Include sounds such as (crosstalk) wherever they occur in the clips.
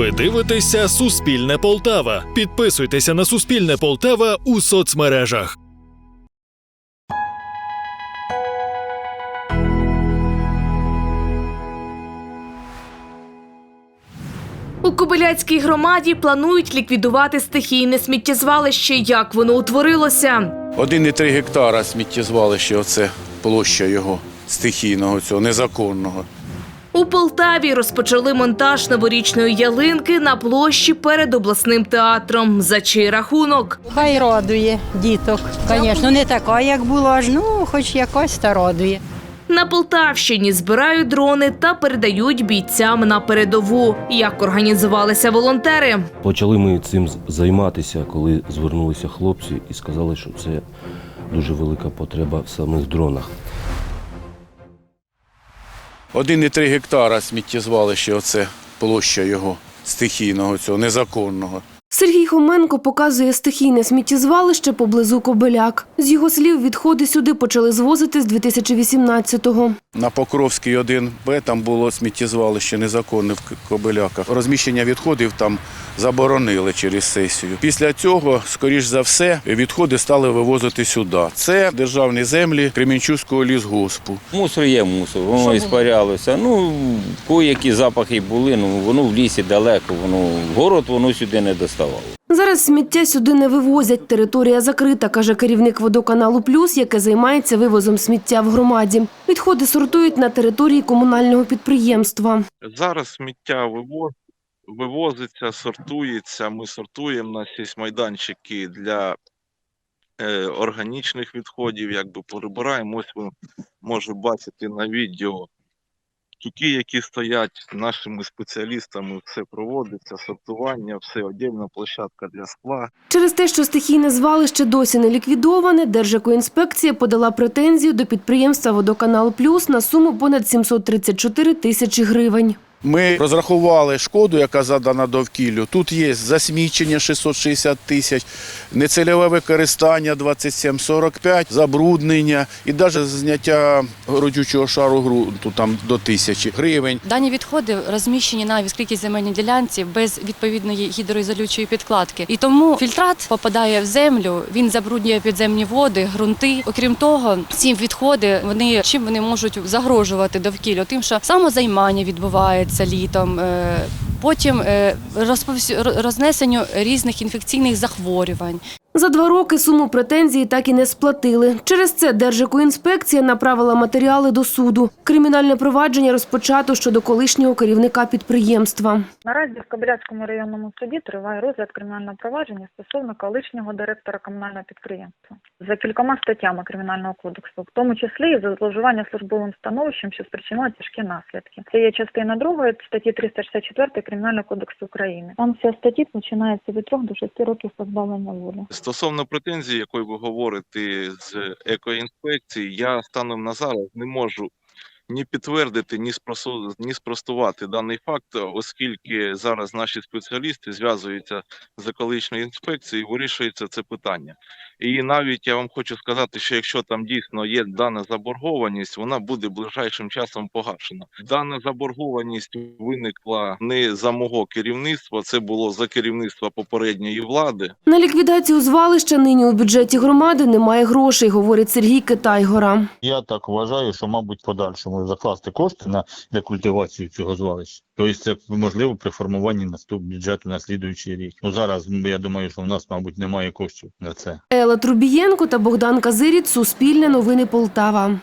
Ви дивитеся Суспільне Полтава. Підписуйтеся на Суспільне Полтава у соцмережах. У Кобиляцькій громаді планують ліквідувати стихійне сміттєзвалище. Як воно утворилося? 1,3 гектара сміттєзвалище, оце площа його стихійного, цього незаконного. У Полтаві розпочали монтаж новорічної ялинки на площі перед обласним театром. За чий рахунок? Хай радує діток. Звісно, не така, як була ж, ну хоч якось та радує. На Полтавщині збирають дрони та передають бійцям на передову. Як організувалися волонтери? Почали ми цим займатися, коли звернулися хлопці і сказали, що це дуже велика потреба саме в дронах. 1,3 гектара сміттєзвалище, оце площа його стихійного, цього незаконного. Сергій Хоменко показує стихійне сміттєзвалище поблизу Кобеляк. З його слів, відходи сюди почали звозити з 2018-го. На Покровській 1Б там було сміттєзвалище незаконне в Кобиляках. Розміщення відходів там заборонили через сесію. Після цього, скоріш за все, відходи стали вивозити сюди. Це державні землі Кремінчуського лісгоспу. Мусор є мусор, воно і спарялося. Ну, кое-які запахи були, ну воно в лісі далеко, воно в город воно сюди не доставало. Зараз сміття сюди не вивозять. Територія закрита, каже керівник водоканалу Плюс, яке займається вивозом сміття в громаді. Відходи сортують на території комунального підприємства. Зараз сміття вивоз, вивозиться, сортується. Ми сортуємо на сільськмайданчики для е, органічних відходів, якби прибираємо. Ось ви можете бачити на відео тюки, які стоять нашими спеціалістами, все проводиться, сортування, все одільна площадка для скла. Через те, що стихійне звалище досі не ліквідоване, Держекоінспекція подала претензію до підприємства «Водоканал Плюс» на суму понад 734 тисячі гривень. Ми розрахували шкоду, яка задана довкіллю. Тут є засмічення 660 тисяч, нецільове використання 2745, забруднення і навіть зняття родючого шару ґрунту там до тисячі гривень. Дані відходи розміщені на відкритій земельній ділянці без відповідної гідроізолюючої підкладки. І тому фільтрат попадає в землю, він забруднює підземні води, ґрунти. Окрім того, ці відходи вони чим вони можуть загрожувати довкіллю? Тим, що самозаймання відбувається літом. е, Потім е, рознесенню різних інфекційних захворювань. За два роки суму претензії так і не сплатили. Через це Держекоінспекція направила матеріали до суду. Кримінальне провадження розпочато щодо колишнього керівника підприємства. Наразі в Кобиляцькому районному суді триває розгляд кримінального провадження стосовно колишнього директора комунального підприємства за кількома статтями кримінального кодексу, в тому числі і за зловживання службовим становищем, що спричинило тяжкі наслідки. Це є частина другої статті 364 кримінального кодексу України. Санкція статті починається від 3 до 6 років позбавлення волі. Стосовно претензії, якої ви говорите з екоінспекції, я станом на зараз не можу ні підтвердити, ні спросу- ні спростувати даний факт, оскільки зараз наші спеціалісти зв'язуються з екологічною інспекцією, і вирішується це питання. І навіть я вам хочу сказати, що якщо там дійсно є дана заборгованість, вона буде ближайшим часом погашена. Дана заборгованість виникла не за мого керівництва, це було за керівництва попередньої влади. На ліквідацію звалища нині у бюджеті громади немає грошей, говорить Сергій Китайгора. Я так вважаю, що, мабуть, подальшому закласти кошти на рекультивацію цього звалища. Тобто це можливо при формуванні наступ бюджету на слідуючий рік. Ну зараз я думаю, що в нас, мабуть, немає коштів на це. Елла Трубієнко та Богдан Казиріт. Суспільне новини Полтава.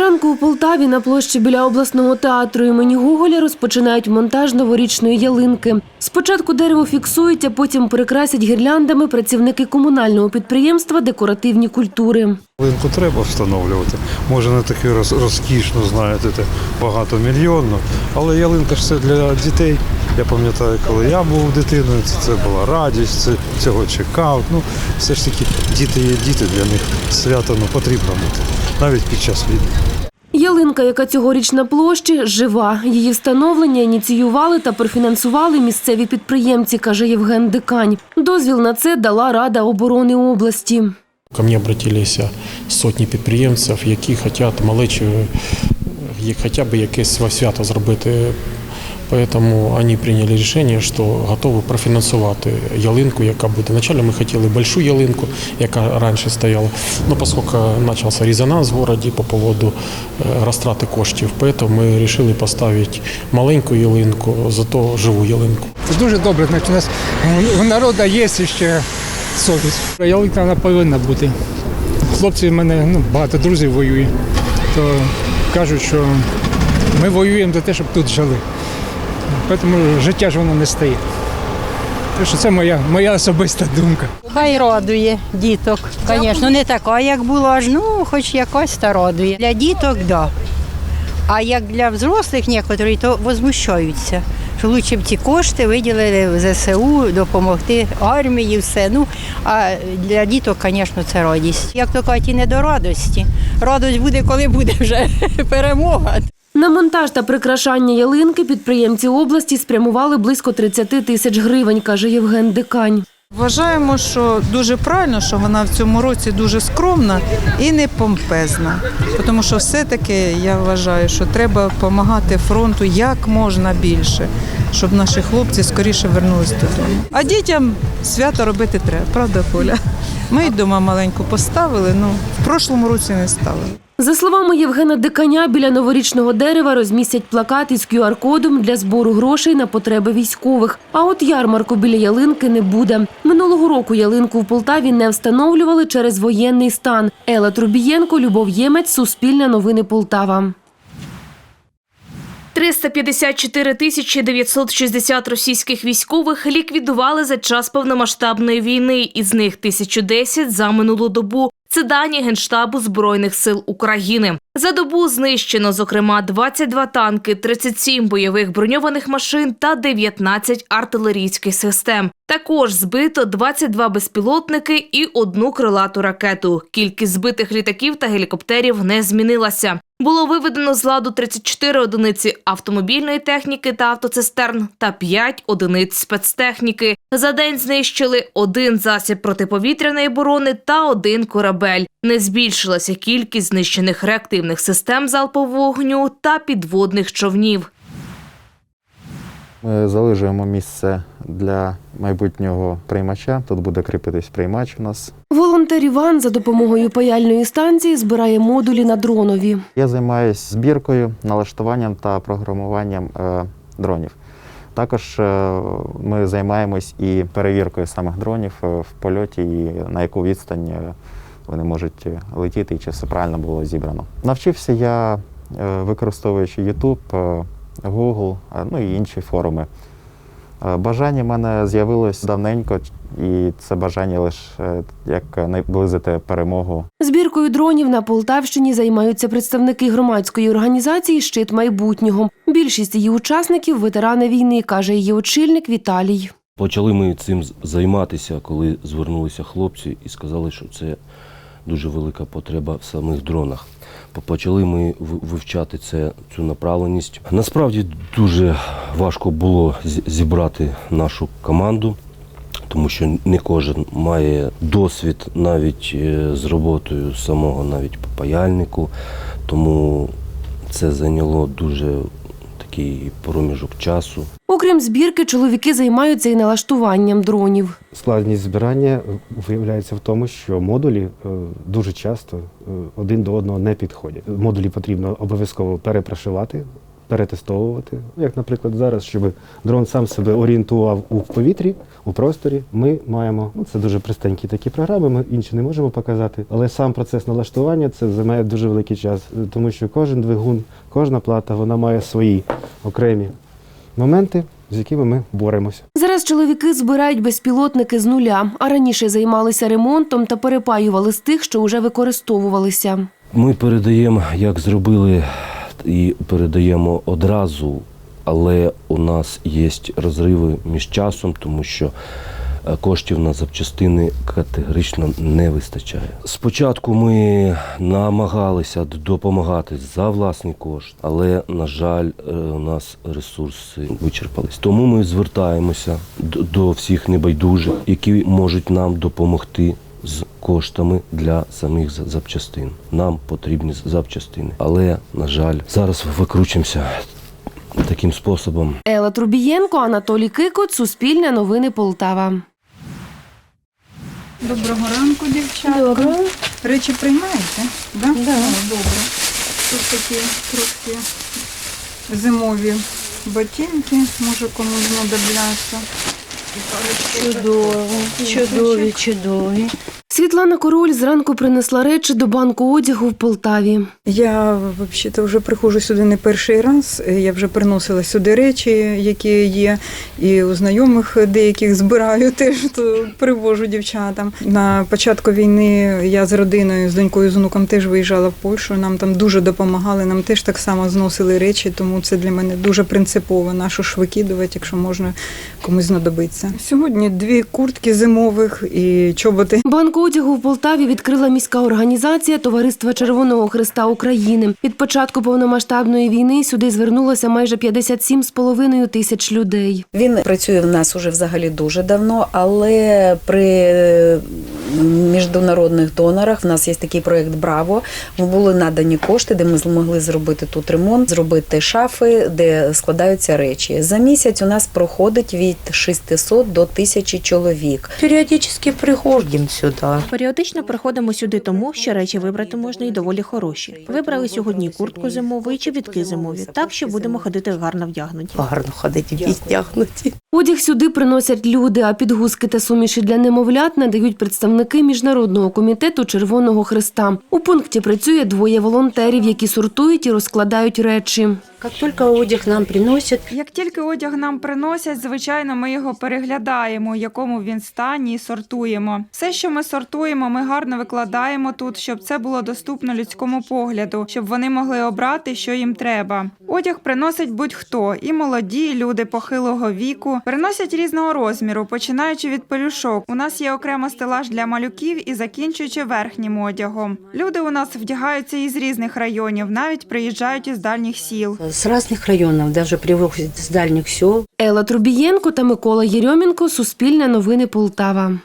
Зранку у Полтаві на площі біля обласного театру імені Гоголя розпочинають монтаж новорічної ялинки. Спочатку дерево фіксують, а потім прикрасять гірляндами працівники комунального підприємства декоративні культури. Ялинку треба встановлювати. Може не таку роз, розкішну, знаєте, те, багатомільйонну, але ялинка ж це для дітей. Я пам'ятаю, коли я був дитиною, це була радість, це цього чекав. Ну, все ж таки, діти є діти, для них свято ну, потрібно бути, навіть під час війни. Ялинка, яка цьогоріч на площі, жива. Її встановлення ініціювали та профінансували місцеві підприємці, каже Євген Дикань. Дозвіл на це дала Рада оборони області. Ко мені обратились сотні підприємців, які хочуть малечі хоча б якесь свято зробити. Тому вони прийняли рішення, що готові профінансувати ялинку, яка буде. Спочатку ми хотіли велику ялинку, яка раніше стояла. Ну, оскільки почався резонанс в місті по поводу е, розтрати коштів, тому ми вирішили поставити маленьку ялинку, зато живу ялинку. Це дуже добре, значить у нас у народу є ще совість. Ялинка вона повинна бути. Хлопці в мене ну, багато друзів воює, то кажуть, що ми воюємо за те, щоб тут жили. Тому життя ж воно не стає. Так що це моя, моя особиста думка. Хай радує діток. Звісно, не така, як була ж, ну, хоч якось та радує. Для діток, так. Да. А як для взрослих некоторі, то возмущаються. Що лучше б ці кошти виділили в ЗСУ, допомогти армії, все. Ну, а для діток, звісно, це радість. Як то кажуть, і не до радості. Радость буде, коли буде вже (laughs) перемога. На монтаж та прикрашання ялинки підприємці області спрямували близько 30 тисяч гривень, каже Євген Дикань. Вважаємо, що дуже правильно, що вона в цьому році дуже скромна і не помпезна. Тому що все-таки я вважаю, що треба допомагати фронту як можна більше, щоб наші хлопці скоріше вернулись додому. А дітям свято робити треба, правда, Коля? Ми й вдома маленьку поставили, ну в прошлому році не ставили. За словами Євгена Диканя, біля новорічного дерева розмістять плакат із QR-кодом для збору грошей на потреби військових. А от ярмарку біля ялинки не буде. Минулого року ялинку в Полтаві не встановлювали через воєнний стан. Ела Трубієнко, Любов Ємець, Суспільне новини Полтава. 354 тисячі 960 російських військових ліквідували за час повномасштабної війни, із них 1010 за минулу добу. Це дані Генштабу Збройних сил України. За добу знищено, зокрема, 22 танки, 37 бойових броньованих машин та 19 артилерійських систем. Також збито 22 безпілотники і одну крилату ракету. Кількість збитих літаків та гелікоптерів не змінилася. Було виведено з ладу 34 одиниці автомобільної техніки та автоцистерн та 5 одиниць спецтехніки. За день знищили один засіб протиповітряної оборони та один корабель. Не збільшилася кількість знищених реактивних систем залпового вогню та підводних човнів. Ми залежуємо місце для майбутнього приймача. Тут буде кріпитись приймач у нас. Волонтер Іван за допомогою паяльної станції збирає модулі на дронові. Я займаюся збіркою, налаштуванням та програмуванням е, дронів. Також е, ми займаємось і перевіркою самих дронів е, в польоті, і на яку відстань е, вони можуть летіти, і чи все правильно було зібрано. Навчився я, використовуючи YouTube, Google, ну і інші форуми. Е, Бажання в мене з'явилось давненько, і це бажання лише е, як наблизити перемогу Збіркою дронів на Полтавщині займаються представники громадської організації Щит майбутнього. Більшість її учасників ветерани війни, каже її очільник Віталій. Почали ми цим займатися, коли звернулися хлопці і сказали, що це дуже велика потреба в самих дронах. По- Почали ми вивчати це, цю направленість. Насправді дуже важко було зібрати нашу команду, тому що не кожен має досвід навіть е, з роботою самого навіть паяльнику. Тому це зайняло дуже такий проміжок часу. Окрім збірки, чоловіки займаються і налаштуванням дронів. Складність збирання виявляється в тому, що модулі е, дуже часто е, один до одного не підходять. Модулі потрібно обов'язково перепрошивати, перетестовувати. Як, наприклад, зараз, щоб дрон сам себе орієнтував у повітрі, у просторі. Ми маємо ну, це дуже простенькі такі програми. Ми інші не можемо показати, але сам процес налаштування це займає дуже великий час, тому що кожен двигун, кожна плата, вона має свої окремі моменти, з якими ми боремося. Зараз чоловіки збирають безпілотники з нуля, а раніше займалися ремонтом та перепаювали з тих, що вже використовувалися. Ми передаємо, як зробили, і передаємо одразу, але у нас є розриви між часом, тому що е, коштів на запчастини категорично не вистачає. Спочатку ми намагалися допомагати за власний кошт, але, на жаль, е, у нас ресурси вичерпались. Тому ми звертаємося до всіх небайдужих, які можуть нам допомогти з коштами для самих запчастин. Нам потрібні запчастини. Але, на жаль, зараз викручуємося таким способом. Ела Трубієнко, Анатолій Кикот, Суспільне новини Полтава. Доброго ранку, дівчатка. Доброго. Речі приймаєте? Да? Да. О, добре. Тут такі трохи зимові ботинки, може комусь знадобляться. Чудово, чудові, чудові. Світлана Король зранку принесла речі до банку одягу в Полтаві. Я взагалі вже приходжу сюди не перший раз. Я вже приносила сюди речі, які є, і у знайомих деяких збираю (laughs) теж, то привожу дівчатам. На початку війни я з родиною, з донькою, з онуком теж виїжджала в Польщу. Нам там дуже допомагали, нам теж так само зносили речі, тому це для мене дуже принципово. Нашу ж викидувати, якщо можна комусь знадобиться. Сьогодні дві куртки зимових і чоботи. Банк одягу в Полтаві відкрила міська організація Товариства Червоного Христа України. Від початку повномасштабної війни сюди звернулося майже 57,5 тисяч людей. Він працює в нас уже взагалі дуже давно, але при міжнародних донорах в нас є такий проект Браво. Були надані кошти, де ми змогли зробити тут ремонт, зробити шафи, де складаються речі. За місяць у нас проходить від 600 до 1000 чоловік. Періодично приходимо сюди. Періодично приходимо сюди тому, що речі вибрати можна і доволі хороші. Вибрали сьогодні куртку зимову і чобітки зимові, так що будемо ходити гарно вдягнуті. Гарно ходити відтягнуті. Одяг сюди приносять люди, а підгузки та суміші для немовлят надають представники міжнародного комітету Червоного Христа. У пункті працює двоє волонтерів, які сортують і розкладають речі. Як тільки одяг нам приносять, Як тільки одяг нам приносять, звичайно, ми його переглядаємо, в якому він стані, і сортуємо. Все, що ми сортуємо, ми гарно викладаємо тут, щоб це було доступно людському погляду, щоб вони могли обрати, що їм треба. Одяг приносить будь-хто, і молоді, і люди похилого віку. Приносять різного розміру, починаючи від пелюшок. У нас є окремо стелаж для малюків і закінчуючи верхнім одягом. Люди у нас вдягаються із різних районів, навіть приїжджають із дальніх сіл. з різних районів, навіть привозять з дальніх сіл. Ела Трубієнко та Микола Єрьомінко. Суспільне новини Полтава.